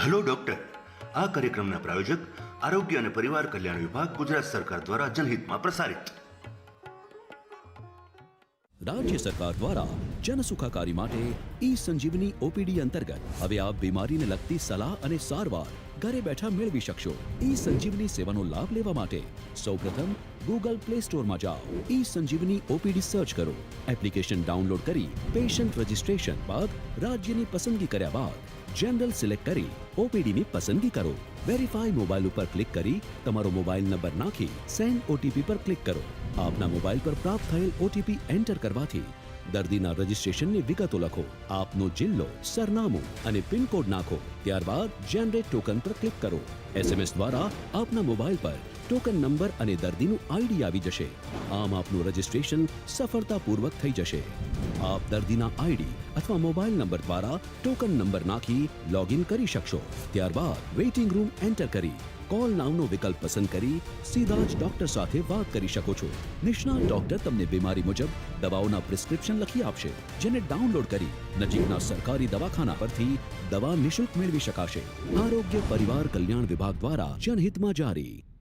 Hello doctor. આ કાર્યક્રમના પ્રાયોજક આરોગ્ય અને પરિવાર કલ્યાણ વિભાગ ગુજરાત સરકાર દ્વારા જનહિતમાં પ્રસારિત. રાજ્ય સરકાર દ્વારા જન સુખાકારી માટે ઈ સંજીવની ઓપીડી અંતર્ગત હવે આપ બીમારીને લગતી સલાહ અને સારવાર ઘરે બેઠા મેળવી શકશો. ઈ સંજીવની સેવાનો લાભ લેવા માટે સૌપ્રથમ ગૂગલ પ્લે સ્ટોરમાં જાઓ. ઈ સંજીવની ઓપીડી સર્ચ કરો. એપ્લિકેશન ડાઉનલોડ કરી પેશન્ટ રજિસ્ટ્રેશન બાદ રાજ્યની પસંદગી કર્યા બાદ જનરલ સિલેક્ટ કરી ઓપીડીની પસંદગી કરો. વેરીફાઈ મોબાઈલ ઉપર ક્લિક કરી તમારો મોબાઈલ નંબર નાખી સેન્ડ ઓટીપી પર ક્લિક કરો. આપના મોબાઈલ પર પ્રાપ્ત થયેલ ઓટીપી એન્ટર કરવાથી દર્દીના રજિસ્ટ્રેશનની વિગતો લખો, આપનો જિલ્લો, સરનામું અને પિનકોડ નાખો. ત્યારબાદ જનરેટ ટોકન પર ક્લિક કરો. એસએમએસ દ્વારા આપના મોબાઈલ પર ટોકન નંબર અને દર્દીનું આઈડી આવી જશે. આમ આપનું રજિસ્ટ્રેશન સફળતાપૂર્વક થઈ જશે. આપ દર્દીના આઈડી અથવા મોબાઈલ નંબર દ્વારા ટોકન નંબર નાખી લોગિન કરી શકશો. ત્યારબાદ વેઇટિંગ રૂમ એન્ટર કરી. કોલ નાઉનો વિકલ્પ પસંદ કરી સીધા જ ડોક્ટર સાથે વાત કરી શકો છો. નિષ્ણાત ડોક્ટર તમને બીમારી મુજબ દવાઓના પ્રિસ્ક્રિપ્શન લખી આપશે, જેને ડાઉનલોડ કરી નજીકના સરકારી દવાખાના પરથી દવા નિશુલ્ક મેળવી શકાશે. આરોગ્ય પરિવાર કલ્યાણ વિભાગ દ્વારા જનહિતમાં જારી.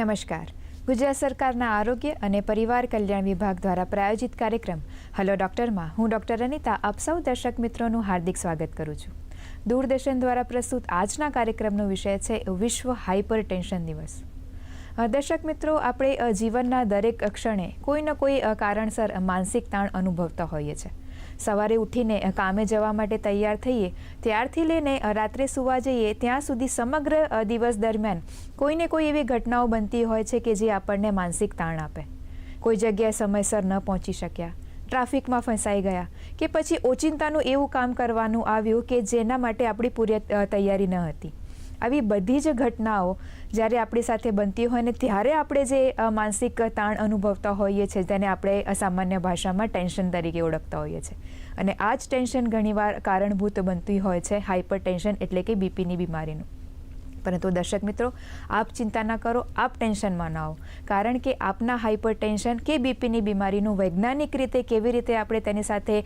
નમસ્કાર. ગુજરાત સરકારના આરોગ્ય અને પરિવાર કલ્યાણ વિભાગ દ્વારા પ્રાયોજિત કાર્યક્રમ હલો ડૉક્ટરમાં હું ડૉક્ટર અનિતા આપ સૌ દર્શક મિત્રોનું હાર્દિક સ્વાગત કરું છું. દૂરદર્શન દ્વારા પ્રસ્તુત આજના કાર્યક્રમનો વિષય છે વિશ્વ હાઇપર ટેન્શન દિવસ. દર્શક મિત્રો, આપણે જીવનના દરેક ક્ષણે કોઈ ન કોઈ કારણસર માનસિક તાણ અનુભવતા હોઈએ છીએ સવારે ઉઠીને કામે જવા માટે તૈયાર થઈએ. ત્યારથી લઈને રાત્રે સુવા જઈએ. ત્યાં સુધી સમગ્ર દિવસ દરમિયાન કોઈને કોઈ એવી ઘટનાઓ બનતી હોય છે કે જે આપણને માનસિક તાણ આપે. કોઈ જગ્યાએ સમયસર ન પહોંચી શક્યા, ટ્રાફિકમાં ફસાઈ ગયા કે પછી ઓચિંતાનું એવું કામ કરવાનું આવ્યું કે જેના માટે આપણી પૂરી તૈયારી ન હતી. આવી બધી જ ઘટનાઓ જ્યારે આપણી સાથે બનતી હોય ને ત્યારે આપણે જે માનસિક તાણ અનુભવતા હોઈએ છીએ તેને આપણે અસામાન્ય ભાષામાં ટેન્શન તરીકે ઓળખતા હોઈએ છીએ. અને આ જ ટેન્શન ઘણીવાર કારણભૂત બનતી હોય છે હાઇપર ટેન્શન એટલે કે બીપીની બીમારીનું. પરંતુ દર્શક મિત્રો આપ ચિંતા ના કરો આપ ટેન્શનમાં ના આવો. કારણ કે આપના હાઇપર ટેન્શન કે બીપીની બીમારીનું વૈજ્ઞાનિક રીતે કેવી રીતે આપણે તેની સાથે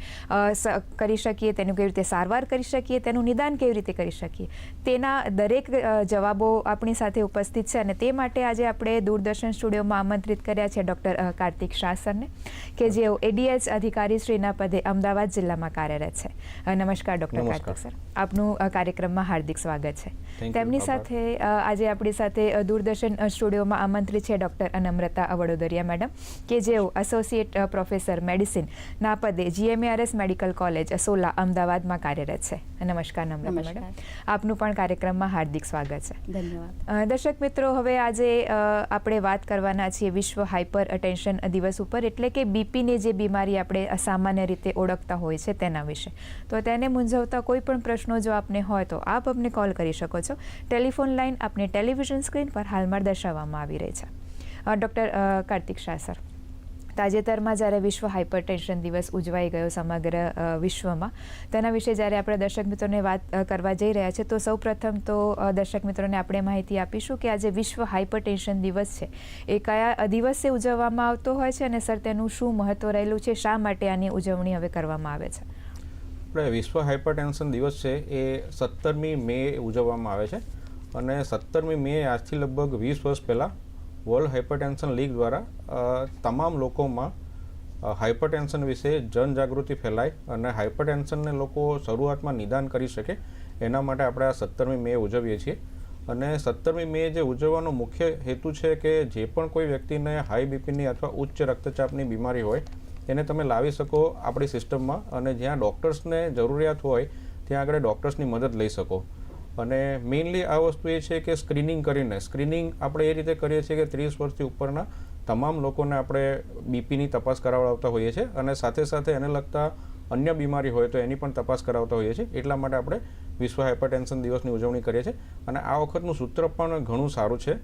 કરી શકીએ તેનું કેવી રીતે સારવાર કરી શકીએ તેનું નિદાન કેવી રીતે કરી શકીએ તેના દરેક જવાબો આપણી સાથે ઉપસ્થિત છે અને તે માટે આજે આપણે દૂરદર્શન સ્ટુડિયોમાં આમંત્રિત કર્યા છે ડૉક્ટર કાર્તિક શાહ સરને કે જેઓ એડીએચ અધિકારી શ્રીના પદે અમદાવાદ જિલ્લામાં કાર્યરત છે. નમસ્કાર ડૉક્ટર. કાર્તિક સર. આપનું કાર્યક્રમમાં હાર્દિક સ્વાગત છે. તેમની આભાર. સાથે આજે આપણી સાથે દૂરદર્શન સ્ટુડિયોમાં આમંત્રિત છે ડૉક્ટર અનમ્રતા વડોદરિયા મેડમ કે જેઓ એસોસિએટ પ્રોફેસર મેડિસિન ના પદે જીએમઆરએસ મેડિકલ કોલેજ સોલા અમદાવાદમાં કાર્યરત છે. નમસ્કાર નમ્રતા મેડમ. આપનું પણ કાર્યક્રમમાં હાર્દિક સ્વાગત છે. ધન્યવાદ. દર્શક મિત્રો હવે આજે આપણે વાત કરવાના છીએ વિશ્વ હાઇપર અટેન્શન દિવસ ઉપર એટલે કે બીપીની જે બીમારી આપણે સામાન્ય રીતે ઓળખતા હોય છે તેના વિશે. તો તેને મૂંઝવતા કોઈ પણ પ્રશ્નો જો આપને હોય તો આપ અમને કોલ કરી શકો છો. ટેલિફોન લાઇન આપને ટેલિવિઝન સ્ક્રીન પર હાલમાં દર્શાવવામાં આવી રહી છે. Doctor Kartik Shah, sir. તાજેતરમાં જ્યારે વિશ્વ હાઇપરટેન્શન દિવસ ઉજવાઈ ગયો સમગ્ર વિશ્વમાં, તેના વિશે જ્યારે આપણે દર્શક મિત્રોને વાત કરવા જઈ રહ્યા છે તો સૌ પ્રથમ તો દર્શક મિત્રોને આપણે માહિતી આપીશું કે આજે વિશ્વ હાઇપરટેન્શન દિવસ છે. એ કયા દિવસે ઉજવવામાં આવતો હોય છે અને, સર, તેનું શું મહત્વ રહેલું છે? શા માટે આની ઉજવણી હવે કરવામાં આવે છે? આપણે વિશ્વ હાઇપરટેન્શન દિવસ છે એ સત્તરમી મે ઉજવવામાં આવે છે. અને સત્તરમી મે, આજથી લગભગ વીસ વર્ષ પહેલાં વર્લ્ડ હાઇપરટેન્શન લીગ દ્વારા તમામ લોકોમાં હાઇપરટેન્શન વિશે જનજાગૃતિ ફેલાય અને હાઇપરટેન્શનને લોકો શરૂઆતમાં નિદાન કરી શકે, એના માટે આપણે આ સત્તરમી મે ઉજવીએ છીએ. અને સત્તરમી મે જે ઉજવવાનો મુખ્ય હેતુ છે કે જે પણ કોઈ વ્યક્તિને હાઈ બીપીની અથવા ઉચ્ચ રક્તચાપની બીમારી હોય એને તમે લાવી શકો આપણી સિસ્ટમમાં અને જ્યાં ડૉક્ટર્સને જરૂરિયાત હોય, ત્યાં આગળ ડૉક્ટર્સની મદદ લઈ શકો. અને મેઇનલી આ વસ્તુ એ છે કે સ્ક્રીનિંગ કરીને સ્ક્રીનિંગ આપણે એ રીતે કરીએ છીએ કે ત્રીસ વર્ષથી ઉપરના તમામ લોકોને આપણે બીપીની તપાસ કરાવડાવતા હોઈએ છીએ અને સાથે સાથે એને લગતા અન્ય બીમારી હોય તો એની પણ તપાસ કરાવતા હોઈએ છીએ. એટલા માટે આપણે વિશ્વ હાઇપરટેન્શન દિવસની ઉજવણી કરીએ છીએ. અને આ વખતનું સૂત્ર પણ ઘણું સારું છે.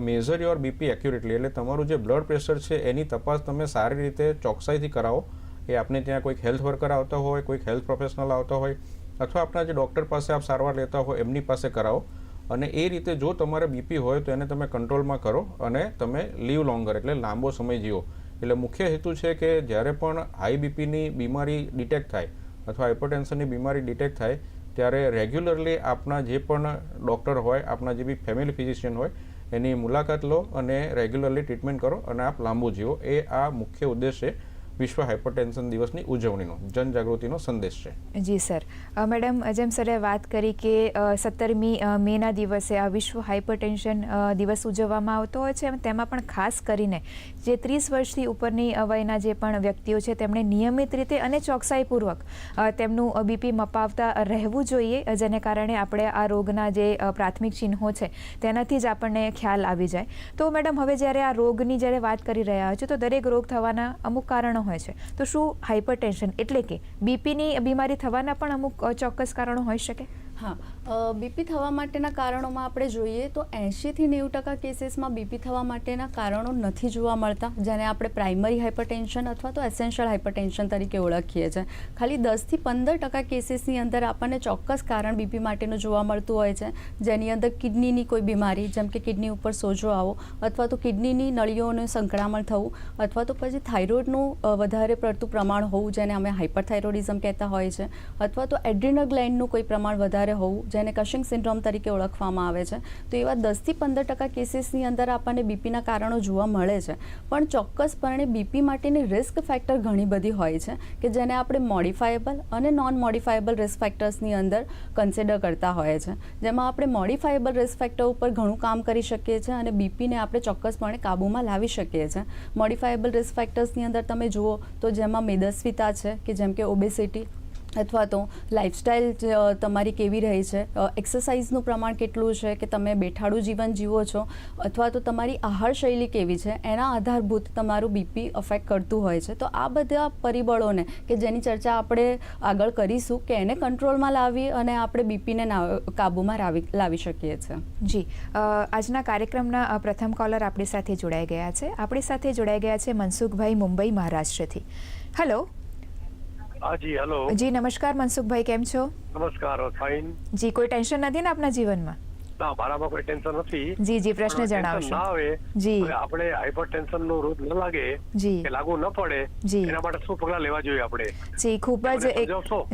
મેઝર યોર બીપી એક્યુરેટલી એટલે તમારું જે બ્લડ પ્રેશર છે એની તપાસ તમે સારી રીતે ચોકસાઈથી કરાવો. એ આપને ત્યાં કોઈક હેલ્થ વર્કર આવતા હોય, કોઈક હેલ્થ પ્રોફેશનલ આવતા હોય અથવા આપણા જે ડૉક્ટર પાસે આપ સારવાર લેતા હોય એમની પાસે કરાવો. અને એ રીતે જો તમારે બીપી હોય તો એને તમે કંટ્રોલમાં કરો અને તમે લીવ લોંગર, એટલે લાંબો સમય જીવો. એટલે મુખ્ય હેતુ છે કે જ્યારે પણ હાઈ બીપીની બીમારી ડિટેક્ટ થાય અથવા હાઇપરટેન્શનની બીમારી ડિટેક્ટ થાય, ત્યારે રેગ્યુલરલી આપના જે પણ ડૉક્ટર હોય, આપના જે બી ફેમિલી ફિઝિશિયન હોય, એની મુલાકાત લો અને રેગ્યુલરલી ટ્રીટમેન્ટ કરો અને આપ લાંબુ જીવો. એ આ મુખ્ય ઉદ્દેશ છે. વિશ્વ હાઇપરટેન્શન દિવસની ઉજવણીનો, જનજાગૃતિનો સંદેશ છે. જી, સર. મેડમ, જેમ સરે વાત કરી કે સત્તરમી મેના દિવસે આ વિશ્વ હાઇપરટેન્શન દિવસ ઉજવવામાં આવતો હોય છે તેમાં પણ ખાસ કરીને જે ત્રીસ વર્ષથી ઉપરની વયના જે પણ વ્યક્તિઓ છે, તેમણે નિયમિત રીતે અને ચોકસાઈપૂર્વક તેમનું બીપી મપાવતા રહેવું જોઈએ, જેને કારણે આપણે આ રોગના જે પ્રાથમિક ચિહ્નો છે, તેનાથી જ આપણને ખ્યાલ આવી જાય. તો મેડમ, હવે જ્યારે આ રોગની જ્યારે વાત કરી રહ્યા હોય છે તો દરેક રોગ થવાના અમુક કારણો હોય છે. તો શું હાઇપરટેન્શન એટલે કે બીપીની બીમારી થવાના પણ અમુક ચોક્કસ કારણો હોઈ શકે? હા બીપી થવા માટેના કારણોમાં આપણે જોઈએ તો એંશીથી નેવું ટકા કેસીસમાં બીપી થવા માટેના કારણો નથી જોવા મળતા, જેને આપણે પ્રાઇમરી હાઇપરટેન્શન અથવા તો એસેન્શિયલ હાઇપરટેન્શન તરીકે ઓળખીએ છીએ. ખાલી દસથી પંદર ટકા કેસીસની અંદર આપણને ચોક્કસ કારણ બીપી માટેનું જોવા મળતું હોય છે, જેની અંદર કિડનીની કોઈ બીમારી, જેમ કે કિડની ઉપર સોજો આવો, અથવા તો કિડનીની નળીઓનું સંકળામણ થવું, અથવા તો પછી થાઇરોઇડનું વધારે પડતું પ્રમાણ હોવું જેને અમે હાઇપરથાઇરોઇડિઝમ કહેતા હોય છે, અથવા તો એડ્રિનલ ગ્લેન્ડનું કોઈ પ્રમાણ વધારે હોવું, જેને કશિંગ સિન્ડ્રોમ તરીકે ઓળખવામાં આવે છે. તો એવા દસથી પંદર ટકા કેસીસની અંદર આપણને બીપીના કારણો જોવા મળે છે. પણ ચોક્કસપણે બીપી માટેની રિસ્ક ફેક્ટર ઘણી બધી હોય છે, કે જેને આપણે મોડિફાયેબલ અને નોન મોડિફાયેબલ રિસ્ક ફેક્ટર્સની અંદર કન્સિડર કરતા હોય છે. જેમાં આપણે મોડિફાયેબલ રિસ્ક ફેક્ટર ઉપર ઘણું કામ કરી શકીએ છીએ અને બીપીને આપણે ચોક્કસપણે કાબૂમાં લાવી શકીએ છીએ. મોડિફાયેબલ રિસ્ક ફેક્ટર્સની અંદર તમે જુઓ તો જેમાં મેદસ્વીતા છે, કે જેમ કે ઓબેસિટી અથવા તો લાઇફસ્ટાઈલ તમારી કેવી રહી છે? એક્સરસાઇઝનું પ્રમાણ કેટલું છે કે તમે બેઠાડું જીવન જીવો છો? અથવા તો તમારી આહાર શૈલી કેવી છે? એના આધારભૂત તમારું બીપી અફેક્ટ કરતું હોય છે. તો આ બધા પરિબળોને કે જેની ચર્ચા આપણે આગળ કરીશું કે એને કંટ્રોલમાં લાવી અને આપણે બીપીને કાબૂમાં લાવી લાવી શકીએ છીએ. જી. આજના કાર્યક્રમના પ્રથમ કોલર આપણી સાથે જોડાઈ ગયા છે. આપણી સાથે જોડાઈ ગયા છે મનસુખભાઈ મુંબઈ મહારાષ્ટ્રથી. હેલો હા જી હેલો જી નમસ્કાર મનસુખભાઈ કેમ છો? નમસ્કાર ફાઇન જી કોઈ ટેન્શન નથી ને આપના જીવનમાં? ના મારામાં કોઈ ટેન્શન નથી. જી જી પ્રશ્ન જણાવશો ના આવે જી. આપણે હાઇપરટેન્શન નો રોગ ન લાગે જી. કે લાગુ ન પડે જી. એના માટે શું પગલા લેવા જોઈએ આપણે? જી ખૂબ જ એક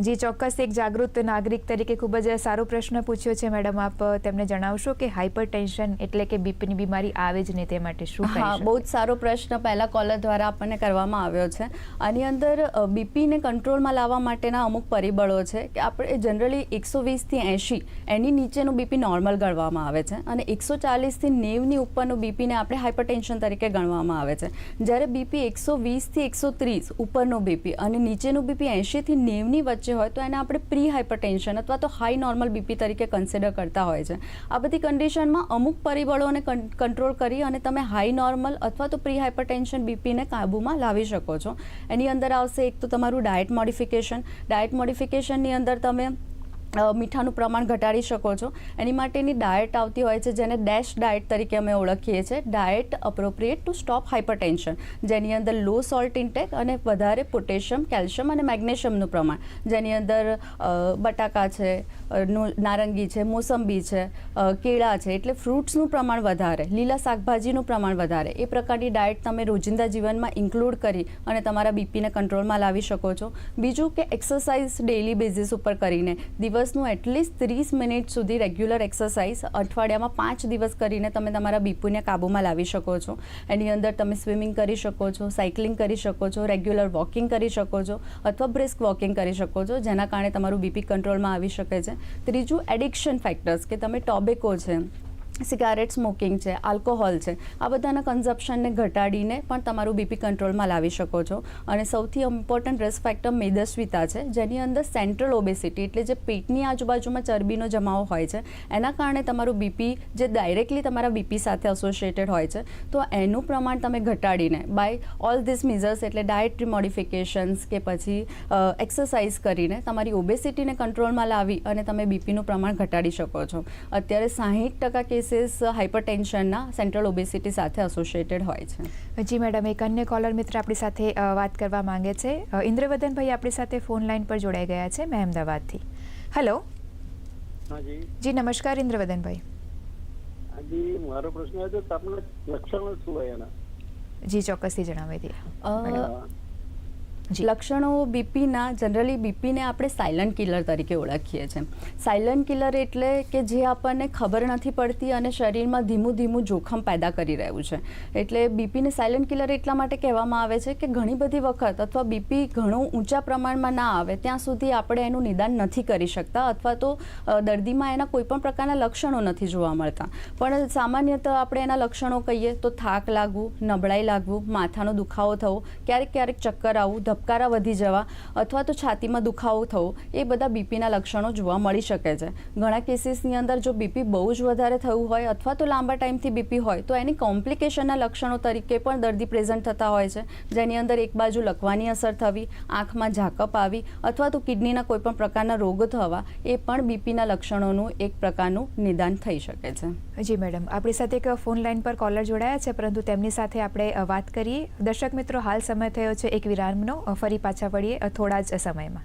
જી ચોક્કસ એક જાગૃત નાગરિક તરીકે ખૂબ જ સારો પ્રશ્ન પૂછ્યો છે મેડમ. આપ તેમને જણાવશો કે હાઇપરટેન્શન એટલે કે બીપીની બીમારી આવે જ નહીં તે માટે શું હા બહુ જ સારો પ્રશ્ન પહેલા કોલર દ્વારા આપણને કરવામાં આવ્યો છે. આની અંદર બીપીને કંટ્રોલમાં લાવવા માટેના અમુક પરિબળો છે કે આપણે જનરલી એકસો વીસથી એંશી એની નીચેનું બીપી નોર્મલ ગણવામાં આવે છે અને એકસો ચાલીસથી નેવની ઉપરનું બીપીને આપણે હાઇપરટેન્શન તરીકે ગણવામાં આવે છે. જ્યારે બીપી એકસો વીસથી એકસો ત્રીસ ઉપરનું બીપી અને નીચેનું બીપી એંશીથી નેવની વચ્ચે હોય તો એને આપણે પ્રી હાઇપરટેન્શન અથવા તો હાઈ નોર્મલ બીપી તરીકે કન્સિડર કરતા હોય છે. આ બધી કન્ડિશનમાં અમુક પરિબળોને કંટ્રોલ કરી અને તમે હાઈ નોર્મલ અથવા તો પ્રી હાઇપરટેન્શન બીપીને કાબૂમાં લાવી શકો છો. એની અંદર આવશે એક તો તમારું ડાયટ મોડિફિકેશન. ડાયટ મોડિફિકેશનની અંદર તમે મીઠાનું પ્રમાણ ઘટાડી શકો છો. એની માટેની ડાયટ આવતી હોય છે જેને ડેશ ડાયટ તરીકે અમે ઓળખીએ છીએ. Diet appropriate to stop hypertension જેની અંદર લો સોલ્ટ ઇન્ટેક અને વધારે પોટેશિયમ કેલ્શિયમ અને મેગ્નેશિયમનું પ્રમાણ. જેની અંદર બટાકા છે નારંગી છે, મોસંબી છે કેળા છે, એટલે ફ્રૂટ્સનું પ્રમાણ વધારે, લીલા શાકભાજીનું પ્રમાણ વધારે. એ પ્રકારની ડાયટ તમે રોજિંદા જીવનમાં ઇન્ક્લુડ કરી અને તમારા બીપીને કંટ્રોલમાં લાવી શકો છો. બીજું કે એક્સરસાઇઝ ડેઇલી બેઝિસ ઉપર કરીને. દિવસનું એટલીસ્ટ ત્રીસ મિનિટ સુધી રેગ્યુલર એક્સરસાઇઝ અઠવાડિયામાં પાંચ દિવસ કરીને તમે તમારા બીપુને કાબૂમાં લાવી શકો છો. એની અંદર તમે સ્વિમિંગ કરી શકો છો સાયકલિંગ કરી શકો છો રેગ્યુલર વોકિંગ કરી શકો છો, અથવા બ્રિસ્ક વોકિંગ કરી શકો છો, જેના કારણે તમારું બીપી કંટ્રોલમાં આવી શકે છે. ત્રીજું એડિક્શન ફેક્ટર્સ કે તમે ટોબેકો છે. સિગારેટ સ્મોકિંગ છે, આલ્કોહોલ છે, આ બધાના કન્ઝપ્શનને ઘટાડીને પણ તમારું બીપી કંટ્રોલમાં લાવી શકો છો. અને સૌથી ઇમ્પોર્ટન્ટ રિસ્ક ફેક્ટર મેદસ્વીતા છે, જેની અંદર સેન્ટ્રલ ઓબેસિટી એટલે જે પેટની આજુબાજુમાં ચરબીનો જમાવો હોય છે, એના કારણે તમારું બીપી જે ડાયરેક્ટલી તમારા બીપી સાથે એસોસિએટેડ હોય છે, તો એનું પ્રમાણ તમે ઘટાડીને બાય ઓલ ધીસ મિઝર્સ એટલે ડાયટરી મોડિફિકેશન્સ કે પછી એક્સરસાઇઝ કરીને તમારી ઓબેસિટીને કંટ્રોલમાં લાવી અને તમે બીપીનું પ્રમાણ ઘટાડી શકો છો. અત્યારે સાહીઠ ટકા કેસીસ કેસીસ હાઇપરટેન્શનના સેન્ટ્રલ ઓબેસિટી સાથે એસોસિએટેડ હોય છે. જી મેડમ એક અન્ય કોલર મિત્ર આપણી સાથે વાત કરવા માંગે છે. ઇન્દ્રવદનભાઈ આપણી સાથે ફોન લાઈન પર જોડાઈ ગયા છે મેં અમદાવાદથી. હેલો જી. નમસ્કાર ઇન્દ્રવદનભાઈ. હાજી મારો પ્રશ્ન હતો કે આપણા લક્ષણો શું હોય એના? જી ચોક્કસથી જણાવી દઈએ. જી. લક્ષણો બીપીના જનરલી બીપીને આપણે સાયલન્ટ કિલર તરીકે ઓળખીએ છીએ. સાયલન્ટ કિલર એટલે કે જે આપણને ખબર નથી પડતી અને શરીરમાં ધીમું ધીમું જોખમ પેદા કરી રહ્યું છે. એટલે બીપીને સાયલન્ટ કિલર એટલા માટે કહેવામાં આવે છે કે ઘણી બધી વખત અથવા બીપી ઘણું ઊંચા પ્રમાણમાં ના આવે, ત્યાં સુધી આપણે એનું નિદાન નથી કરી શકતા અથવા તો દર્દીમાં એના કોઈપણ પ્રકારના લક્ષણો નથી જોવા મળતા. પણ સામાન્યતઃ આપણે એના લક્ષણો કહીએ તો થાક લાગવું, નબળાઈ લાગવું, માથાનો દુખાવો થવો, ક્યારેક ક્યારેક ચક્કર આવવું ધબકારા વધી જવા અથવા તો છાતીમાં દુખાવો થવો, એ બધા બીપીના લક્ષણો જોવા મળી શકે છે. ઘણા કેસીસની અંદર જો બીપી બહુ જ વધારે થયું હોય અથવા તો લાંબા ટાઈમથી બીપી હોય, તો એની કોમ્પ્લિકેશનના લક્ષણો તરીકે પણ દર્દી પ્રેઝન્ટ થતા હોય છે. જેની અંદર એક બાજુ લકવાની અસર થવી, આંખમાં ઝાકપ આવી અથવા તો કિડનીના કોઈપણ પ્રકારના રોગ થવા, એ પણ બીપીના લક્ષણોનું એક પ્રકારનું નિદાન થઈ શકે છે. જી મેડમ, આપણી સાથે એક ફોન લાઈન પર કોલર જોડાયા છે, પરંતુ તેમની સાથે આપણે વાત કરીએ. દર્શક મિત્રો, હાલ સમય થયો છે એક વિરામનો. ફરી પાછા વળીએ થોડા જ સમયમાં.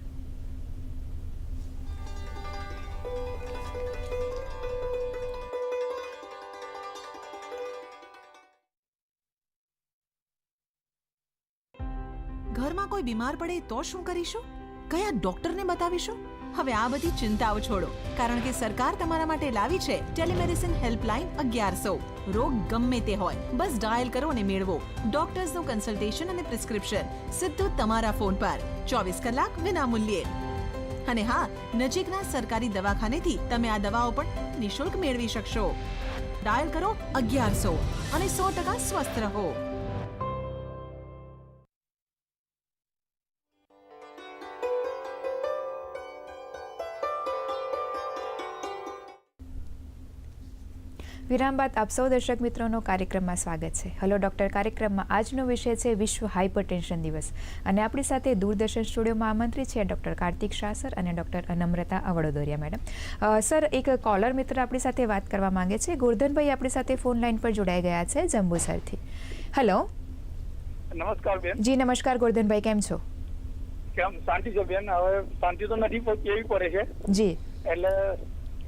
ઘરમાં કોઈ બીમાર પડે તો શું કરીશું? કયા ડોક્ટરને બતાવીશું? હવે આ બધી ચિંતાઓ છોડો. કારણ કે સરકાર તમારા માટે લાવી છે ટેલિમેડિસિન હેલ્પલાઇન અગિયારસો. રોગ ગમે તે હોય, બસ ડાયલ કરો અને મેળવો. ડોક્ટર્સનું કન્સલ્ટેશન અને પ્રિસ્ક્રિપ્શન સીધું તમારા ફોન પર. ચોવીસ કલાક વિનામૂલ્યે. અને હા, નજીકના સરકારી દવાખાનેથી તમે આ દવાઓ પણ નિઃશુલ્ક મેળવી શકશો. ડાયલ કરો અગિયારસો અને સો ટકા સ્વસ્થ રહો. વિરામ બાદ આપ સૌ દર્શક મિત્રોનો કાર્યક્રમમાં સ્વાગત છે. હલો ડૉક્ટર કાર્યક્રમમાં આજનો વિષય છે વિશ્વ હાઇપરટેન્શન દિવસ. અને આપણી સાથે દૂરદર્શન સ્ટુડિયોમાં આમંત્રિત છે ડૉક્ટર કાર્તિક શાહ સર અને ડૉક્ટર અનમ્રતા અવળોદોરિયા મેડમ. સર એક કોલર મિત્ર આપણી સાથે વાત કરવા માંગે છે. ગોરધનભાઈ આપણી સાથે ફોન લાઈન પર જોડાઈ ગયા છે જંબુસરથી હલો નમસ્કાર બેન. જી નમસ્કાર ગોરધનભાઈ. કેમ છો? કેમ? શાંતિ છે બેન? હવે શાંતિ તો નથી પણ કેવી પડે છે? જી. એટલે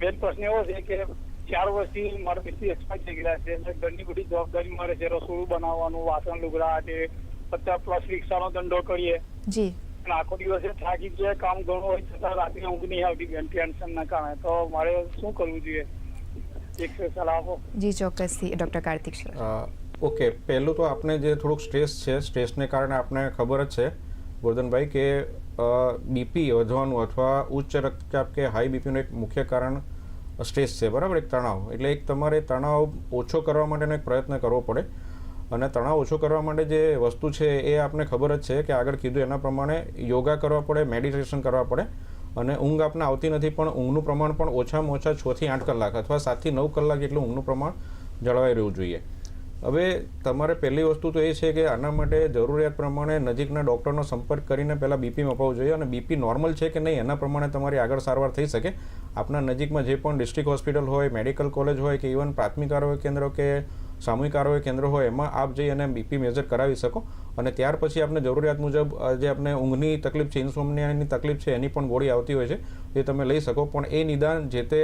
બેન પ્રશ્ન એવો છે કે ચાર વર્ષથી મારા પછી એક્સપાયર થઈ ગયા છે એટલે ઘરની બધી જવાબદારી મારે છે રસોડું બનાવવાનું વાસણ લુગડા છે પચાસ પ્લસ રિક્ષાનો ધંધો કરીએ. જી. આખો દિવસે થાકી ગયા કામ ઘણું હોય છતાં રાત્રે ઊંઘ નહીં આવતી બેન ટેન્શનના કારણે. તો મારે શું કરવું જોઈએ? એક સલાહ આપો. જી ચોક્કસથી ડોક્ટર કાર્તિક ઓકે પહેલું તો આપણે જે થોડુંક સ્ટ્રેસ છે સ્ટ્રેસને કારણે આપણે ખબર જ છે ગોરધનભાઈ કે બીપી વધવાનું અથવા ઉચ્ચ રક્તચાપ કે હાઈ બીપીનું એક મુખ્ય કારણ સ્ટ્રેસ છે. બરાબર? એક તણાવ. એટલે એક તમારે તણાવ ઓછો કરવા માટેનો એક પ્રયત્ન કરવો પડે. અને તણાવ ઓછો કરવા માટે જે વસ્તુ છે એ આપને ખબર જ છે કે આગળ કીધું એના પ્રમાણે યોગા કરવા પડે, મેડિટેશન કરવા પડે. અને ઊંઘ આપને આવતી નથી, પણ ઊંઘનું પ્રમાણ પણ ઓછામાં ઓછા છથી આઠ કલાક અથવા સાતથી નવ કલાક એટલું ઊંઘનું પ્રમાણ જળવાઈ રહેવું જોઈએ. હવે તમારે પહેલી વસ્તુ તો એ છે કે આના માટે જરૂરિયાત પ્રમાણે નજીકના ડૉક્ટરનો સંપર્ક કરીને પહેલાં બીપી મપાવવું જોઈએ. અને બીપી નોર્મલ છે કે નહીં એના પ્રમાણે તમારી આગળ સારવાર થઈ શકે. આપના નજીકમાં જે પણ ડિસ્ટ્રિક્ટ હોસ્પિટલ હોય, મેડિકલ કોલેજ હોય કે ઇવન પ્રાથમિક આરોગ્ય કેન્દ્ર કે સામૂહિક આરોગ્ય કેન્દ્ર હોય, એમાં આપ જઈ અને બીપી મેજર કરાવી શકો. અને ત્યાર પછી આપને જરૂરિયાત મુજબ જે આપને ઊંઘની તકલીફ છે, ઇન્સોમનિયાની તકલીફ છે, એની પણ ગોળી આવતી હોય છે, એ તમે લઈ શકો. પણ એ નિદાન જે તે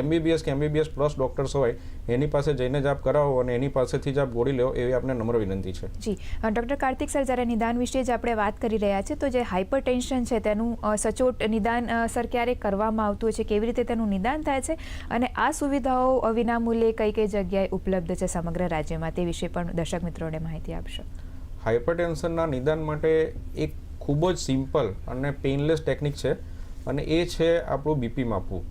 એમબીબીએસ કે એમબીબીએસ પ્લસ ડોક્ટર્સ હોય એની પાસે જઈને જ આપ કરાવો અને એની પાસેથી જ આપ ગોળી લો એવી આપને નમ્ર વિનંતી છે. જી. ડૉક્ટર કાર્તિક સર જ્યારે નિદાન વિશે જ આપણે વાત કરી રહ્યા છીએ તો જે હાઇપર ટેન્શન છે તેનું સચોટ નિદાન સર ક્યારે કરવામાં આવતું હોય છે કેવી રીતે તેનું નિદાન થાય છે અને આ સુવિધાઓ વિનામૂલ્યે કઈ કઈ જગ્યાએ ઉપલબ્ધ છે સમગ્ર રાજ્યમાં તે વિશે પણ દર્શક મિત્રોને માહિતી આપશો. હાઇપરટેન્શનના નિદાન માટે એક ખૂબ જ સિમ્પલ અને પેઇનલેસ ટેકનિક છે અને એ છે આપણું બીપી માપવું.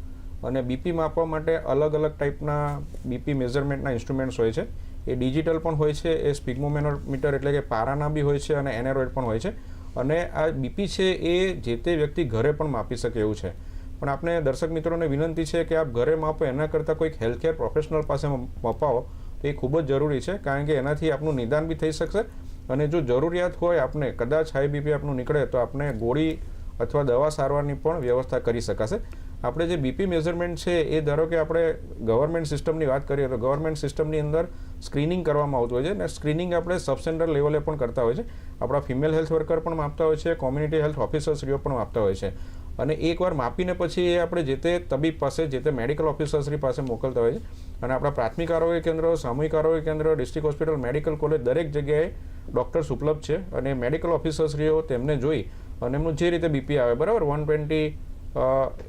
અને બીપી માપવા માટે અલગ અલગ ટાઈપના બીપી મેઝરમેન્ટના ઇન્સ્ટ્રુમેન્ટ્સ હોય છે. એ ડિજિટલ પણ હોય છે, એ સ્પિગ્મોમેનોમીટર એટલે કે પારાના બી હોય છે અને એનેરોઇડ પણ હોય છે. અને આ બીપી છે એ જે તે વ્યક્તિ ઘરે પણ માપી શકે એવું છે. પણ આપણે દર્શક મિત્રોને વિનંતી છે કે આપ ઘરે માપો, એના કરતાં કોઈક હેલ્થકેર પ્રોફેશનલ પાસે મપાવો, તો એ ખૂબ જ જરૂરી છે. કારણ કે એનાથી આપનું નિદાન બી થઈ શકશે અને જો જરૂરિયાત હોય આપણે કદાચ હાઈ બીપી આપનું નીકળે, તો આપણે ગોળી અથવા દવા સારવારની પણ વ્યવસ્થા કરી શકાશે. આપણે જે બીપી મેઝરમેન્ટ છે, એ ધારો કે આપણે ગવર્મેન્ટ સિસ્ટમની વાત કરીએ તો ગવર્મેન્ટ સિસ્ટમની અંદર સ્ક્રીનિંગ કરવામાં આવતું હોય છે અને સ્ક્રીનિંગ આપણે સબસેન્ટર લેવલે પણ કરતા હોય છે. આપણા ફિમેલ હેલ્થ વર્કર પણ માપતા હોય છે કોમ્યુનિટી હેલ્થ ઓફિસરશ્રીઓ પણ માપતા હોય છે. અને એકવાર માપીને પછી એ આપણે જે તે તબીબ પાસે, જે તે મેડિકલ ઓફિસરશ્રી પાસે મોકલતા હોય છે. અને આપણા પ્રાથમિક આરોગ્ય કેન્દ્ર, સામૂહિક આરોગ્ય કેન્દ્ર ડિસ્ટ્રિક્ટ હોસ્પિટલ મેડિકલ કોલેજ દરેક જગ્યાએ ડૉક્ટર્સ ઉપલબ્ધ છે. અને મેડિકલ ઓફિસરશ્રીઓ તેમને જોઈ અને એમનું જે રીતે બીપી આવે, બરાબર? વન ટ્વેન્ટી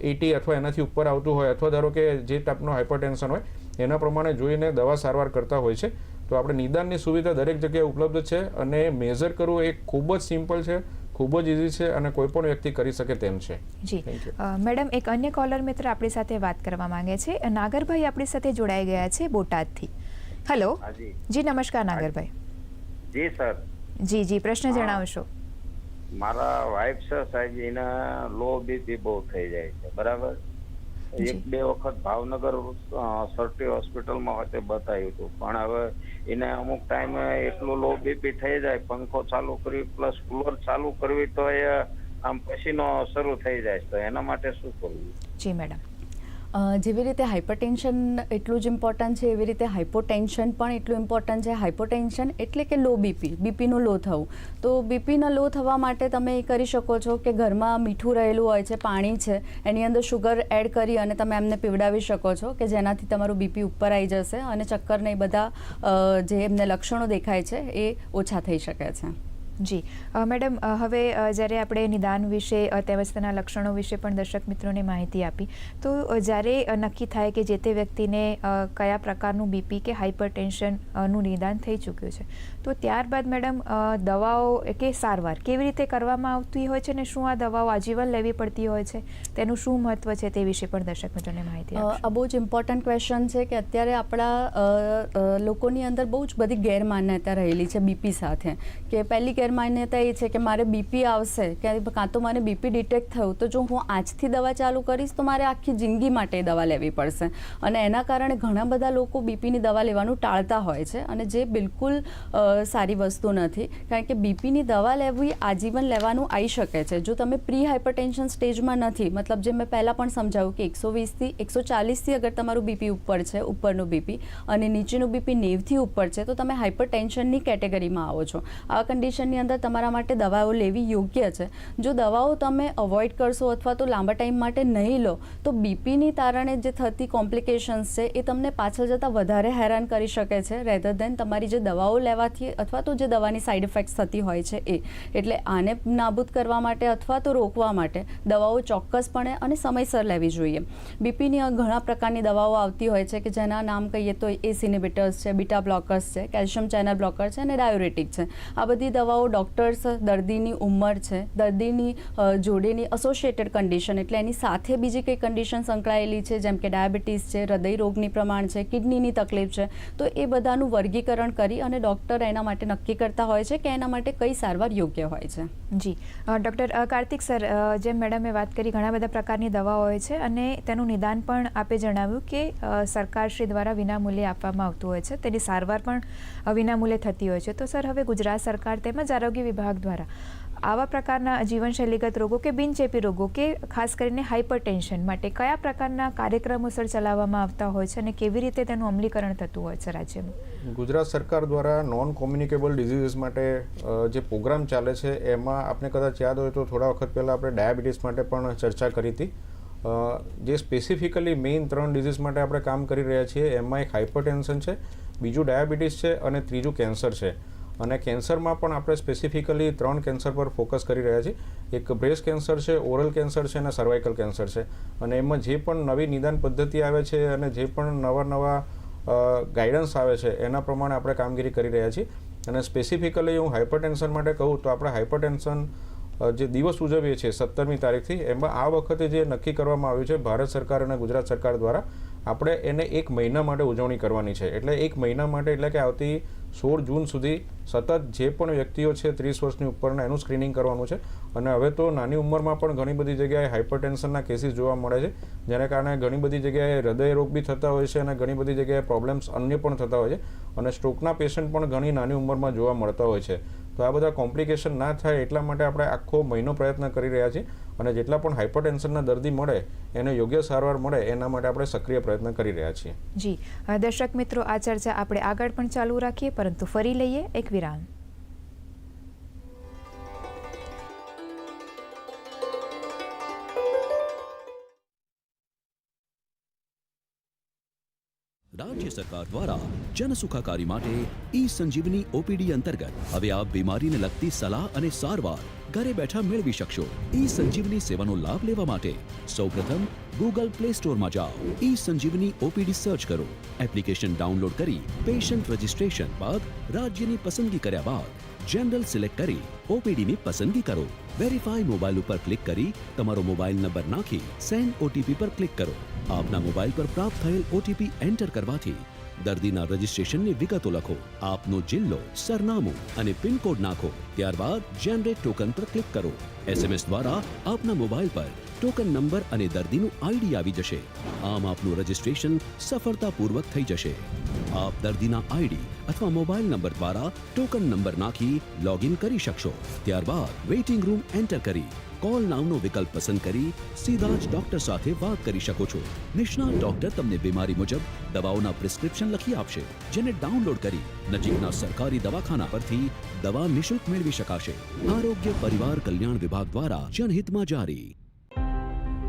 એટી અથવા એનાથી ઉપર આવતું હોય અથવા ધારો કે જે ટાઈપનું હાઇપરટેન્શન હોય એના પ્રમાણે જોઈને દવા સારવાર કરતા હોય છે. તો આપણે નિદાનની સુવિધા દરેક જગ્યાએ ઉપલબ્ધ છે અને મેઝર કરવું એ ખૂબ જ સિમ્પલ છે ખૂબ જ ઇઝી છે અને કોઈ પણ વ્યક્તિ કરી શકે તેમ છે. જી. મેડમ એક અન્ય કોલર મિત્ર આપણી સાથે વાત કરવા માંગે છે. નાગરભાઈ આપણી સાથે જોડાઈ ગયા છે બોટાદથી. હેલો જી. નમસ્કાર નાગરભાઈ. જી સર. જી જી પ્રશ્ન જણાવશો. મારા વાઈફ છે સાહેબ એના લો બીપી બહુ થઈ જાય છે બરાબર? એક બે વખત ભાવનગર સરટી હોસ્પિટલમાં વચ્ચે બતાવ્યું હતું. પણ હવે એને અમુક ટાઈમે એટલું લો બીપી થઈ જાય પંખો ચાલુ કરવી પ્લસ કુલર ચાલુ કરવી તો એ આમ પસીનો શરૂ થઈ જાય તો એના માટે શું કરવું? જી મેડમ જેવી રીતે હાઇપરટેન્શન એટલું જ ઇમ્પોર્ટન્ટ છે, એવી રીતે હાઇપોટેન્શન પણ એટલું ઇમ્પોર્ટન્ટ છે. હાઇપોટેન્શન એટલે કે લો બીપી બીપીનું લો થવું. તો બીપીના લો થવા માટે તમે એ કરી શકો છો કે ઘરમાં મીઠું રહેલું હોય છે, પાણી છે, એની અંદર શુગર એડ કરી અને તમે એમને પીવડાવી શકો છો કે જેનાથી તમારું બીપી ઉપર આવી જશે અને ચક્કરને એ બધા જે એમને લક્ષણો દેખાય છે એ ઓછા થઈ શકે છે. જી. મેડમ હવે જ્યારે આપણે નિદાન વિશે તેમજ તેના લક્ષણો વિશે પણ દર્શક મિત્રોને માહિતી આપી, તો જ્યારે નક્કી થાય કે જે તે વ્યક્તિને કયા પ્રકારનું બીપી કે હાઇપરટેન્શનનું નિદાન થઈ ચૂક્યું છે તો ત્યારબાદ મેડમ દવાઓ કે સારવાર કેવી રીતે કરવામાં આવતી હોય છે ને શું આ દવાઓ આજીવન લેવી પડતી હોય છે? તેનું શું મહત્વ છે તે વિશે પણ દર્શક મિત્રોને માહિતી આ બહુ જ ઇમ્પોર્ટન્ટ ક્વેશ્ચન છે કે અત્યારે આપણા લોકોની અંદર બહુ જ બધી ગેરમાન્યતા રહેલી છે બીપી સાથે. કે પહેલી ગેરમાન્યતા એ છે કે મારે બીપી આવશે કે કાં તો મને બીપી ડિટેક્ટ થયું તો જો હું આજથી દવા ચાલુ કરીશ તો મારે આખી જિંદગી માટે દવા લેવી પડશે. અને એના કારણે ઘણા બધા લોકો બીપીની દવા લેવાનું ટાળતા હોય છે. અને જે બિલકુલ સારી વસ્તુ નથી, કારણ કે બીપીની દવા લેવી, આજીવન લેવાનું આવી શકે છે. જો તમે પ્રી હાઇપરટેન્શન સ્ટેજમાં નથી, મતલબ જે મેં પહેલાં પણ સમજાવ્યું કે એકસો વીસથી, એકસો ચાલીસથી અગર તમારું બીપી ઉપર છે, ઉપરનું બીપી, અને નીચેનું બીપી નેવથી ઉપર છે, તો તમે હાઇપરટેન્શનની કેટેગરીમાં આવો છો. આ કન્ડિશનની અંદર તમારા માટે દવાઓ લેવી યોગ્ય છે. જો દવાઓ તમે અવોઇડ કરશો અથવા તો લાંબા ટાઈમ માટે નહીં લો, તો બીપીની કારણે જે થતી કોમ્પ્લિકેશન્સ છે, એ તમને પાછળ જતાં વધારે હેરાન કરી શકે છે, રેધર દેન તમારી જે દવાઓ લેવાથી અથવા તો જે દવાની સાઇડ ઇફેક્ટ્સ થતી હોય છે એ. એટલે આને નાબૂદ કરવા માટે અથવા તો રોકવા માટે દવાઓ ચોક્કસપણે અને સમયસર લેવી જોઈએ. બીપીની ઘણા પ્રકારની દવાઓ આવતી હોય છે કે જેના નામ કહીએ તો એ ઇનિબિટર્સ છે બીટા બ્લોકર્સ છે કેલ્શિયમ ચેનલ બ્લોકર છે અને ડાયોરેટિક છે. આ બધી દવાઓ ડૉક્ટર્સ દર્દીની ઉંમર છે, દર્દીની જોડેની એસોસિએટેડ કન્ડિશન એટલે એની સાથે બીજી કઈ કન્ડિશન સંકળાયેલી છે, જેમ કે ડાયાબિટીસ છે હૃદય રોગની પ્રમાણ છે, કિડનીની તકલીફ છે, તો એ બધાનું વર્ગીકરણ કરી અને ડૉક્ટર એના માટે નક્કી કરતા હોય છે કે એના માટે કઈ સારવાર યોગ્ય હોય છે? જી. ડૉક્ટર કાર્તિક સર જેમ મેડમે વાત કરી, ઘણા બધા પ્રકારની દવાઓ હોય છે અને તેનું નિદાન પણ આપે જણાવ્યું કે સરકારશ્રી દ્વારા વિનામૂલ્યે આપવામાં આવતું હોય છે. તેની સારવાર પણ વિનામૂલ્યે થતી હોય છે. તો સર, હવે ગુજરાત સરકાર તેમજ આરોગ્ય વિભાગ દ્વારા આવા પ્રકારના જીવનશૈલીગત રોગો કે બિનચેપી રોગો કે ખાસ કરીને હાઇપરટેન્શન માટે કયા પ્રકારના કાર્યક્રમો સર ચલાવવામાં આવતા હોય છે અને કેવી રીતે તેનું અમલીકરણ થતું હોય છે રાજ્યમાં? ગુજરાત સરકાર દ્વારા નોન કોમ્યુનિકેબલ ડિઝીઝીસ માટે જે પ્રોગ્રામ ચાલે છે, એમાં આપણે કદાચ યાદ હોય તો થોડા વખત પહેલાં આપણે ડાયાબિટીસ માટે પણ ચર્ચા કરી હતી. જે સ્પેસિફિકલી મેઇન ત્રણ ડિઝીઝ માટે આપણે કામ કરી રહ્યા છીએ, એમાં એક હાઇપરટેન્શન છે, બીજું ડાયાબિટીસ છે અને ત્રીજું કેન્સર છે. અને કેન્સરમાં પણ આપણે સ્પેસિફિકલી ત્રણ કેન્સર પર ફોકસ કરી રહ્યા છીએ. એક બ્રેસ્ટ કેન્સર છે ઓરલ કેન્સર છે અને સર્વાઇકલ કેન્સર છે. અને એમાં જે પણ નવી નિદાન પદ્ધતિ આવે છે અને જે પણ નવા નવા ગાઈડન્સ આવે છે, એના પ્રમાણે આપણે કામગીરી કરી રહ્યા છીએ. અને સ્પેસિફિકલી હું હાઇપરટેન્શન માટે કહું તો આપણે હાઇપરટેન્શન જે દિવસ ઉજવીએ છીએ સત્તરમી તારીખથી, એમાં આ વખતે જે નક્કી કરવામાં આવ્યું છે, ભારત સરકાર અને ગુજરાત સરકાર દ્વારા, આપણે એને એક મહિના માટે ઉજવણી કરવાની છે. એટલે એક મહિના માટે એટલે કે આવતી સોળ જૂન સુધી સતત જે પણ વ્યક્તિઓ છે ત્રીસ વર્ષની ઉપરના એનું સ્ક્રીનિંગ કરવાનું છે. અને હવે તો નાની ઉંમરમાં પણ ઘણી બધી જગ્યાએ હાઇપરટેન્શનના કેસીસ જોવા મળે છે. જેને કારણે ઘણી બધી જગ્યાએ હૃદય રોગ બી થતા હોય છે અને ઘણી બધી જગ્યાએ પ્રોબ્લેમ્સ અન્ય પણ થતા હોય છે. અને સ્ટ્રોકના પેશન્ટ પણ ઘણી નાની ઉંમરમાં જોવા મળતા હોય છે. તો આ બધા કોમ્પ્લિકેશન ના થાય એટલા માટે આપણે આખો મહિનો પ્રયત્ન કરી રહ્યા છીએ અને જેટલા પણ હાઇપરટેન્શનના દર્દી મળે, એને યોગ્ય સારવાર મળે, એના માટે આપણે સક્રિય પ્રયત્ન કરી રહ્યા છીએ. જી. દર્શક મિત્રો, આ ચર્ચા આપણે આગળ પણ ચાલુ રાખીએ, પરંતુ ફરી લઈએ એક વિરામ. રાજ્ય સરકાર દ્વારા જનસુખાકારી માટે ઈ સંજીવની ઓપીડી અંતર્ગત હવે આપ બીમારીને લગતી સલાહ અને સારવાર ઘરે બેઠા મેળવી શકશો. ઈ સંજીવની સેવાનો લાભ લેવા માટે સૌપ્રથમ ગૂગલ પ્લે સ્ટોરમાં જાઓ. ઈ સંજીવની ઓપીડી સર્ચ કરો. એપ્લિકેશન ડાઉનલોડ કરી પેશન્ટ રજિસ્ટ્રેશન બાદ રાજ્યની પસંદગી કર્યા બાદ જનરલ સિલેક્ટ કરી ઓપીડીની પસંદગી કરો. વેરીફાઈ મોબાઈલ ઉપર ક્લિક કરી તમારો મોબાઈલ નંબર નાખી સેન્ડ ઓટીપી પર ક્લિક કરો. આપના મોબાઈલ પર પ્રાપ્ત થયેલ ઓટીપી એન્ટર કરવાથી દર્દીના રજિસ્ટ્રેશનની વિગતો લખો, આપનો જિલ્લો, સરનામું અને પિનકોડ નાખો. ત્યારબાદ જનરેટ ટોકન પર ક્લિક કરો. એસએમએસ દ્વારા આપના મોબાઈલ પર ટોકન નંબર અને દર્દીનું આઈડી આવી જશે. આમ આપનું રજિસ્ટ્રેશન સફળતાપૂર્વક થઈ જશે. આપ દર્દીના આઈડી અથવા મોબાઈલ નંબર દ્વારા ટોકન નંબર નાખી લોગિન કરી શકશો. ત્યારબાદ વેઇટિંગ રૂમ એન્ટર કરી. કોલ નામનો વિકલ્પ પસંદ કરી સીધા જ ડોક્ટર સાથે વાત કરી શકો છો. નિષ્ણાત ડોક્ટર તમને બીમારી મુજબ દવાઓના પ્રિસ્ક્રિપ્શન લખી આપશે, જેને ડાઉનલોડ કરી નજીકના સરકારી દવાખાના પરથી દવા નિશુલ્ક મેળવી શકાશે. આરોગ્ય પરિવાર કલ્યાણ વિભાગ દ્વારા જનહિતમાં જારી.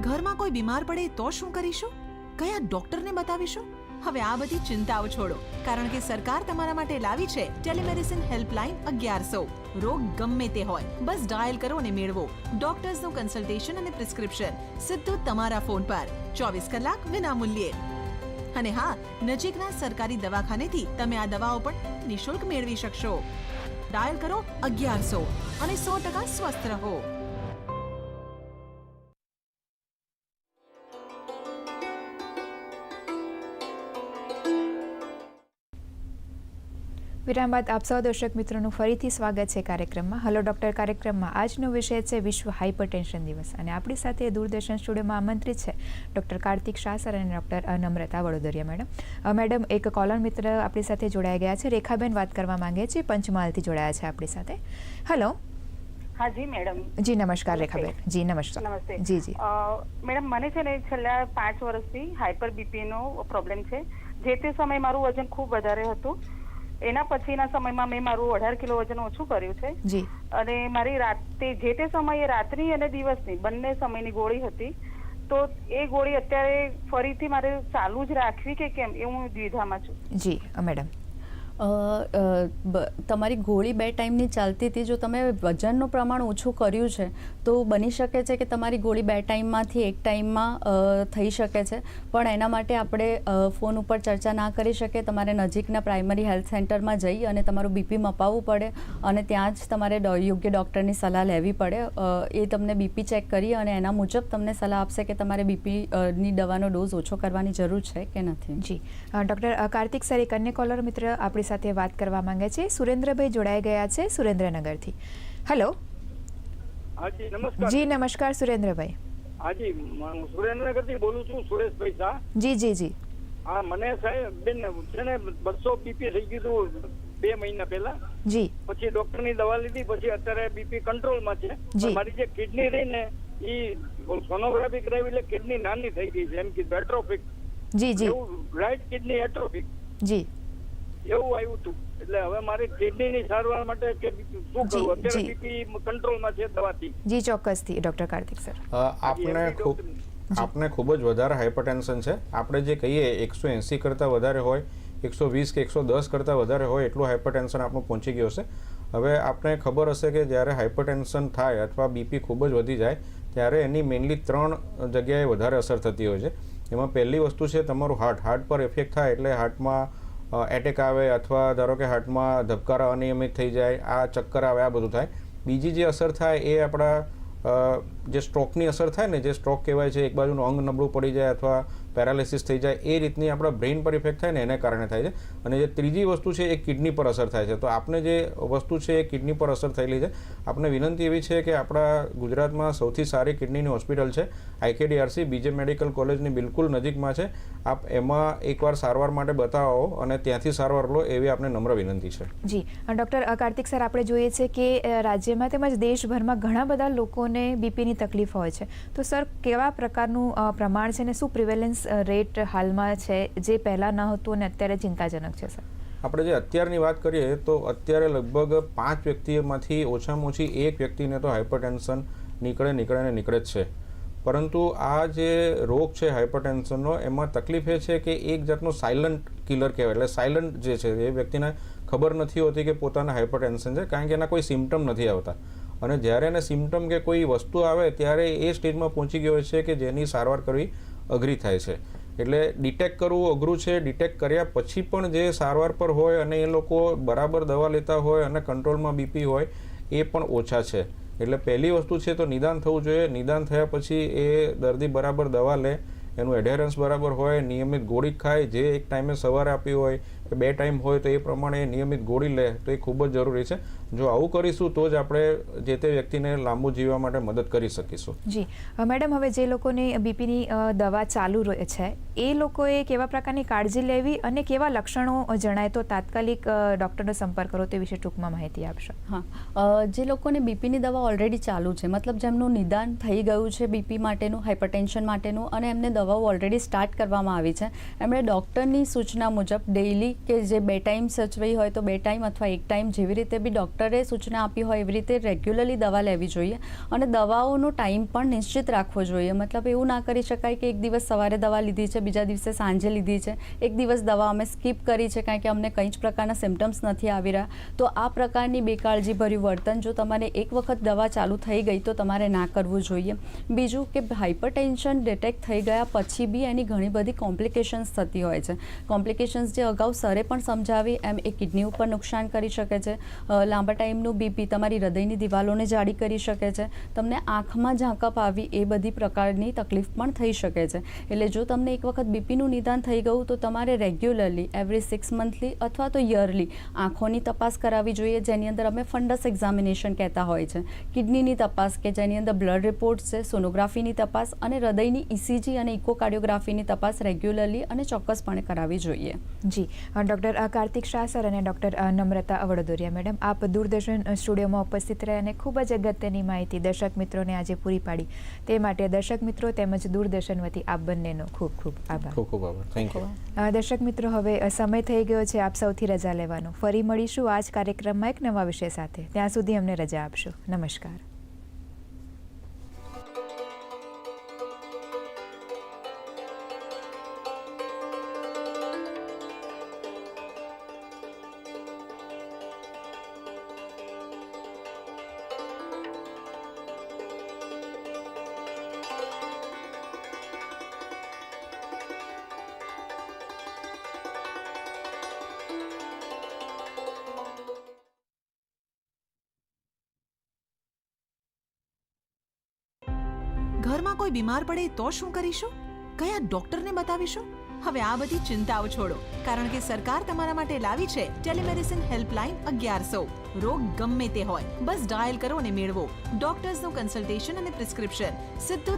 ઘરમાં કોઈ બીમાર પડે તો શું કરીશું? કયા ડોક્ટરને બતાવીશું? હવે આ બધી ચિંતાઓ છોડો, કારણ કે સરકાર તમારા માટે લાવી છે ટેલિમેડિસિન હેલ્પલાઇન અગિયારસો. રોગ ગમે તે હોય, બસ ડાયલ કરો અને મેળવો. ડોક્ટર્સનું કન્સલ્ટેશન અને પ્રિસ્ક્રિપ્શન સીધું તમારા ફોન પર. ચોવીસ કલાક વિનામૂલ્યે. અને હા, નજીકના સરકારી દવાખાનેથી તમે આ દવાઓ પણ નિઃશુલ્ક મેળવી શકશો. ડાયલ કરો અગિયારસો અને સો ટકા સ્વસ્થ રહો. વિરામ બાદ આપ સૌ દર્શક મિત્રોનું ફરીથી સ્વાગત છે કાર્યક્રમમાં. Hello doctor. કાર્યક્રમમાં આજનો વિષય છે વિશ્વ હાઇપરટેન્શન દિવસ અને આપણી સાથે દૂરદર્શન સ્ટુડિયોમાં આમંત્રિત છે ડૉક્ટર કાર્તિક શાહ સર અને doctor Namrata Vadodariya madam. Madam એક કોલર મિત્ર આપણી સાથે જોડાઈ ગયા છે. રેખાબેન વાત કરવા માંગે છે. પંચમહાલથી જોડાયા છે આપણી સાથે. હલો. હા જી મેડમ. જી નમસ્કાર રેખાબેન. જી નમસ્કાર. નમસ્તે. જી જી. મેડમ મને છે ને છેલ્લા પાંચ વર્ષથી હાઇપર બીપીનો પ્રોબ્લેમ છે. જે તે સમયે મારું વજન ખૂબ વધારે હતું. એના પછીના સમયમાં મેં મારું અઢાર કિલો વજન ઓછું કર્યું છે. જી. અને મારી રાતે જે તે સમયે રાત્રિ અને દિવસની બંને સમયની ગોળી હતી તો એ ગોળી અત્યારે ફરીથી મારે ચાલુ જ રાખવી કે કેમ એ હું દ્વિધામાં છું. જી મેડમ. તમારી ગોળી બે ટાઈમની ચાલતી હતી, જો તમે વજનનું પ્રમાણ ઓછું કર્યું છે, તો બની શકે છે કે તમારી ગોળી બે ટાઈમમાંથી એક ટાઈમમાં થઈ શકે છે. પણ એના માટે આપણે ફોન ઉપર ચર્ચા ના કરી શકીએ. તમારે નજીકના પ્રાઇમરી હેલ્થ સેન્ટરમાં જઈ અને તમારું બીપી મપાવવું પડે અને ત્યાં જ તમારે યોગ્ય ડૉક્ટરની સલાહ લેવી પડે. એ તમને બીપી ચેક કરી અને એના મુજબ તમને સલાહ આપશે કે તમારે બીપીની દવાનો ડોઝ ઓછો કરવાની જરૂર છે કે નથી. જી. ડૉક્ટર કાર્તિક સર, એક અન્ય કોલર મિત્ર આપણી સાથે વાત કરવા માંગે છે. સુરેન્દ્રભાઈ જોડાઈ ગયા છે સુરેન્દ્રનગરથી. હલો જી નમસ્કાર સુરેન્દ્રભાઈ. હાજી હું સુરેન્દ્રનગરથી બોલું છું સુરેશભાઈ શાહ. જી જી જી. હા મને સાહેબ બેન છે ને બસો બીપી થઈ ગયું હતું બે મહિના પહેલા. જી. પછી ડોક્ટરની દવા લીધી પછી અત્યારે બીપી કંટ્રોલમાં છે. મારી જે કિડની રહી ને એ સોનોગ્રાફી કરાવી એટલે કિડની નાની થઈ ગઈ છે. એમ કે એટ્રોફિક જી જી. રાઈટ કિડની એટ્રોફિક જી. એવું આવ્યું હતું. એટલે હવે મારે કિડની સારવાર માટે કે શું કરવું? અત્યારે બીપી કંટ્રોલમાં છે દવાથી. જી ચોક્કસથી ડોક્ટર કાર્તિક સર. અ, આપને ખૂબ આપને ખૂબ જ વધારે હાઇપરટેન્શન છે. આપણે જે કહીએ એકસો એંસી કરતાં વધારે હોય એકસો વીસ કે એકસો દસ કરતાં વધારે હોય એટલું હાઇપરટેન્શન આપણું પહોંચી ગયું હશે. હવે આપણે ખબર હશે કે જ્યારે હાઇપરટેન્શન થાય અથવા બીપી ખૂબ જ વધી જાય ત્યારે એની મેઇનલી ત્રણ જગ્યાએ વધારે અસર થતી હોય છે. એમાં પહેલી વસ્તુ છે તમારું હાર્ટ. હાર્ટ પર ઇફેક્ટ થાય એટલે હાર્ટમાં એટેક આવે અથવા ધારો કે હાર્ટમાં ધબકારા અનિયમિત થઈ જાય, આ ચક્કર આવે, આ બધું થાય. બીજી જે અસર થાય એ આપણા જે સ્ટ્રોકની અસર થાય ને, જે સ્ટ્રોક કહેવાય છે, એક બાજુનું અંગ નબળું પડી જાય અથવા પેરાલિસિસ થઈ જાય, એ રીતની આપણા બ્રેઇન પર ઇફેક્ટ થાય ને એને કારણે થાય છે. અને જે ત્રીજી વસ્તુ છે, એ કિડની પર અસર થાય છે. તો આપને જે વસ્તુ છે, એ કિડની પર અસર થયેલી છે. આપણે વિનંતી એવી છે કે આપણા ગુજરાતમાં સૌથી સારી કિડનીની હોસ્પિટલ છે આઈકેડીઆરસી બીજે મેડિકલ કોલેજની બિલકુલ નજીકમાં છે. આપ એમાં એકવાર સારવાર માટે બતાવો અને ત્યાંથી સારવાર લો એવી આપણે નમ્ર વિનંતી છે. જી ડૉક્ટર કાર્તિક સર, આપણે જોઈએ છે કે રાજ્યમાં તેમજ દેશભરમાં ઘણા બધા લોકોને બીપીની તકલીફ હોય છે. તો સર, કેવા પ્રકારનું પ્રમાણ છે ને શું પ્રિવેલન્સ રેટ હાલમાં છે, જે પહેલાં ન હતું અને અત્યારે ચિંતાજનક છે, સર. આપણે જે અત્યારની વાત કરીએ, તો અત્યારે લગભગ પાંચ વ્યક્તિઓમાંથી ઓછામાં ઓછી એક વ્યક્તિને તો હાઇપરટેન્શન નીકળે નીકળે ને નીકળે જ છે. પરંતુ આ જે રોગ છે હાઇપરટેન્શનનો એમાં તકલીફ એ છે કે એક જાતનો સાયલન્ટ કિલર કહેવાય. એટલે સાયલન્ટ જે છે, એ વ્યક્તિને ખબર નથી હોતી કે પોતાને હાઇપરટેન્શન છે, કારણ કે એના કોઈ સિમ્ટમ નથી આવતા. અને જ્યારે એને સિમ્ટમ કે કોઈ વસ્તુ આવે, ત્યારે એ સ્ટેજમાં પહોંચી ગયો છે કે જેની સારવાર કરવી અઘરી થાય છે. એટલે ડિટેક્ટ કરવું અઘરું છે ડિટેક્ટ કર્યા પછી પણ જે સારવાર પર હોય અને એ લોકો બરાબર દવા લેતા હોય અને કંટ્રોલમાં બીપી હોય, એ પણ ઓછા છે. એટલે પહેલી વસ્તુ છે તો નિદાન થવું જોઈએ. નિદાન થયા પછી એ દર્દી બરાબર દવા લે એનું એડેરન્સ બરાબર હોય નિયમિત ગોળી ખાય જે એક ટાઈમે સવારે આપી હોય કે બે ટાઈમ હોય તો એ પ્રમાણે નિયમિત ગોળી લે તો એ ખૂબ જ જરૂરી છે. જો આવું કરીશું તો જ આપણે જે તે વ્યક્તિને લાંબુ જીવવા માટે મદદ કરી શકીશું. જી. મેડમ હવે જે લોકોની બીપીની દવા ચાલુ રહે છે એ લોકોએ કેવા પ્રકારની કાળજી લેવી અને કેવા લક્ષણો જણાય? તો તાત્કાલિક ડૉક્ટરનો સંપર્ક કરો તે વિશે ટૂંકમાં માહિતી આપશો. હા. જે લોકોને બીપીની દવા ઓલરેડી ચાલુ છે મતલબ જેમનું નિદાન થઈ ગયું છે બીપી માટેનું હાઇપરટેન્શન માટેનું અને એમને દવાઓ ઓલરેડી સ્ટાર્ટ કરવામાં આવી છે. એમણે ડૉક્ટરની સૂચના મુજબ ડેઇલી કે જે બે ટાઈમ સચવાઈ હોય તો બે ટાઈમ અથવા એક ટાઈમ જેવી રીતે બી ડૉક્ટરે સૂચના આપી હોય એવી રીતે રેગ્યુલરલી દવા લેવી જોઈએ અને દવાઓનો ટાઈમ પણ નિશ્ચિત રાખવો જોઈએ. મતલબ એવું ના કરી શકાય કે એક દિવસ સવારે દવા લીધી છે, બીજા દિવસે સાંજે લીધી છે. એક દિવસ દવા અમે સ્કીપ કરી છે કારણ કે અમને કંઈ જ પ્રકારના સિમ્ટમ્સ નથી આવી રહ્યા. તો આ પ્રકારની બેકાળજીભર્યું વર્તન જો તમારે એક વખત દવા ચાલુ થઈ ગઈ તો તમારે ના કરવું જોઈએ. બીજું કે હાઇપરટેન્શન ડિટેક્ટ થઈ ગયા પછી બી એની ઘણી બધી કોમ્પ્લિકેશન્સ થતી હોય છે. કોમ્પ્લિકેશન્સ જે અગાઉ સરે પણ સમજાવી, એમ એ કિડની ઉપર નુકસાન કરી શકે છે. લાંબા ટાઈમનું બીપી તમારી હૃદયની દિવાલોને જાડી કરી શકે છે. તમને આંખમાં ઝાંકપ આવી એ બધી પ્રકારની તકલીફ પણ થઈ શકે છે. એટલે જો તમને એક વખત બીપીનું નિદાન થઈ ગયું, તો તમારે રેગ્યુલરલી એવરી સિક્સ મંથલી અથવા તો યરલી આંખોની તપાસ કરાવવી જોઈએ, જેની અંદર અમે ફંડસ એક્ઝામિનેશન કહેતા હોય છે. કિડનીની તપાસ કે જેની અંદર બ્લડ રિપોર્ટ્સ છે સોનોગ્રાફીની તપાસ અને હૃદયની ઇસીજી અને ઇકોકાર્ડિયોગ્રાફીની તપાસ રેગ્યુલરલી અને ચોક્કસપણે કરાવવી જોઈએ. જી ડૉક્ટર કાર્તિક શાહ સર અને ડૉક્ટર નમ્રતા વડોદરિયા મેડમ આપ દૂરદર્શન સ્ટુડિયોમાં ઉપસ્થિત રહ્યા અને ખૂબ જ અગત્યની માહિતી દર્શક મિત્રોને આજે પૂરી પાડી. તે માટે દર્શક મિત્રો તેમજ દૂરદર્શન વતી આપ બંનેનો ખૂબ ખૂબ આભાર. ખૂબ ખૂબ આભાર. થેન્ક યુ દર્શક મિત્રો હવે સમય થઈ ગયો છે આપ સૌથી રજા લેવાનો. ફરી મળીશું આ જ કાર્યક્રમમાં એક નવા વિષય સાથે. ત્યાં સુધી અમને રજા આપશો. નમસ્કાર. કોઈ બીમાર પડે તો શું કરીશું? કયા ડોક્ટરને બતાવીશું? હવે આ બધી ચિંતાઓ છોડો, કારણ કે સરકાર તમારા માટે લાવી છે ટેલિમેડિસિન હેલ્પલાઇન અગિયારસો. રોગ ગમે તે હોય, બસ ડાયલ કરો અને મેળવો. ડોક્ટર્સનું કન્સલ્ટેશન અને પ્રિસ્ક્રિપ્શન. સીધું